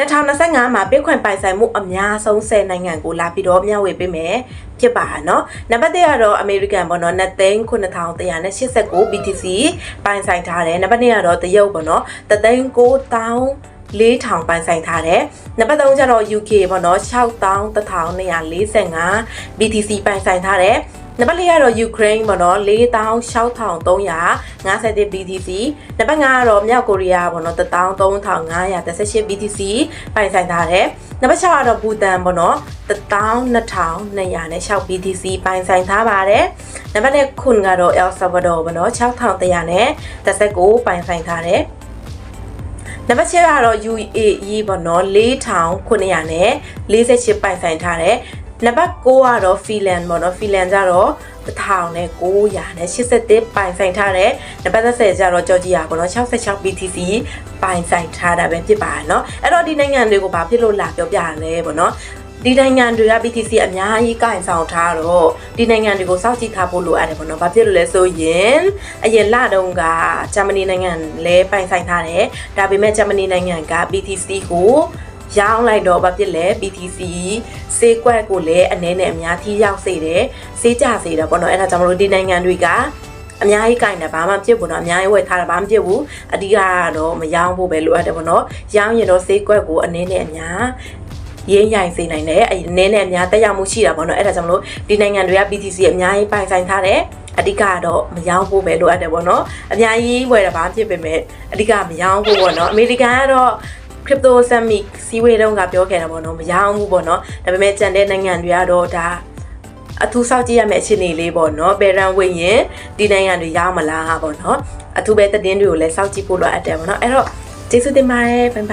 2025မှာပိတ်ခွန်ပိုင်ဆိုင်မှုအများဆုံး10နိုင်ငံကိုလာပြီးတော့မျှဝေပေးမယ်ဖြစ်ပါနော်။နံပါတ်1ကတော့ American ပေါ့နော်9389 BTC ပိုင်ဆိုင်ထားတယ်။နံပါတ်2ကတော့တရုတ်ပေါ့နော်3900 4000ပိုင်ဆိုင်ထားတယ်။နံပါတ်3ကျတော့ UK ပေါ့နော်6245 BTC ပိုင်ဆိုင်ထားတယ်။ နံပါတ်4ကတော့ Ukraine ပေါ့နော်46350 BTC နံပါတ်5ကတော့မြောက်ကိုရီးယားပေါ့နော်13518 BTC ပိုင်ဆိုင်ထားတယ်။နံပါတ်6ကတော့ဘူတန်ပေါ့နော်12206 BTC ပိုင်ဆိုင်ထားပါတယ်။နံပါတ်9ကတော့ El Salvador ပေါ့နော်6100နဲ့19ပိုင်ဆိုင်ထားတယ်။နံပါတ်7ကတော့ UAE ပေါ့နော်4900နဲ့48ပိုင်ဆိုင်ထားတယ် နံပါတ်9ကတော့ Finland ပေါ့နော် Finland ကျတော့1900နဲ့81ပိုင်ဆိုင်ထားတယ်နံပါတ်10ကျတော့ Georgia ပေါ့နော်66 BTC ပိုင်ဆိုင်ထားတာပဲဖြစ်ပါတယ်เนาะအဲ့တော့ဒီနိုင်ငံတွေကိုဘာဖြစ်လို့လာပြောပြရလဲပေါ့နော်ဒီနိုင်ငံတွေက BTC အများကြီးကင်ဆောင်ထားတော့ဒီနိုင်ငံတွေကိုစောင့်ကြည့်ထားဖို့လိုအပ်တယ်ပေါ့နော်။ဘာဖြစ်လို့လဲဆိုရင်အရင်လတုန်းကဂျာမနီနိုင်ငံလည်းပိုင်ဆိုင်ထားတယ်။ဒါပေမဲ့ဂျာမနီနိုင်ငံက BTC ကို ရောင်းလိုက်တော့ဘာဖြစ်လဲ BTC စေးကွက်ကိုလည်းအနည်းနဲ့အများကြီးရောက်စေတယ်စေးကြစေတာပေါ့နော်အဲ့ဒါကြောင့်မလို့ဒီနိုင်ငံတွေကအများကြီးကင်တာဘာမှပြစ်ဘူးတော့အများကြီးဝယ်ထားတာဘာမှပြစ်ဘူးအဓိကတော့မရောင်းဖို့ပဲလိုအပ်တယ်ပေါ့နော်ရောင်းရင်တော့စေးကွက်ကိုအနည်းနဲ့အများရင်းရိုင်စေနိုင်တယ်အဲနည်းနဲ့အများတက်ရောက်မှုရှိတာပေါ့နော်အဲ့ဒါကြောင့်မလို့ဒီနိုင်ငံတွေက BTC အများကြီးပိုင်ဆိုင်ထားတယ်အဓိကတော့မရောင်းဖို့ပဲလိုအပ်တယ်ပေါ့နော်အများကြီးဝယ်တာဘာဖြစ်ပေမဲ့အဓိကမရောင်းဖို့ပေါ့နော်အမေရိကန်ကတော့ crypto summit စီးဝေးတုန်းကပြောခဲ့တာပေါ့နော်မရောင်းဘူးပေါ့နော်ဒါပေမဲ့ကျန်တဲ့နိုင်ငံတွေကတော့ဒါအထူးစောင့်ကြည့်ရမယ့်အခြေအနေလေးပေါ့နော်ဘယ်ရန်ဝင်ရင်ဒီနိုင်ငံတွေရောင်းမလားပေါ့နော်အထူးပဲသတင်းတွေကိုလည်းစောင့်ကြည့်ဖို့လိုအပ်တယ်ပေါ့နော်အဲ့တော့ကျေးဇူးတင်ပါတယ်ဘိုင်ဘိုင်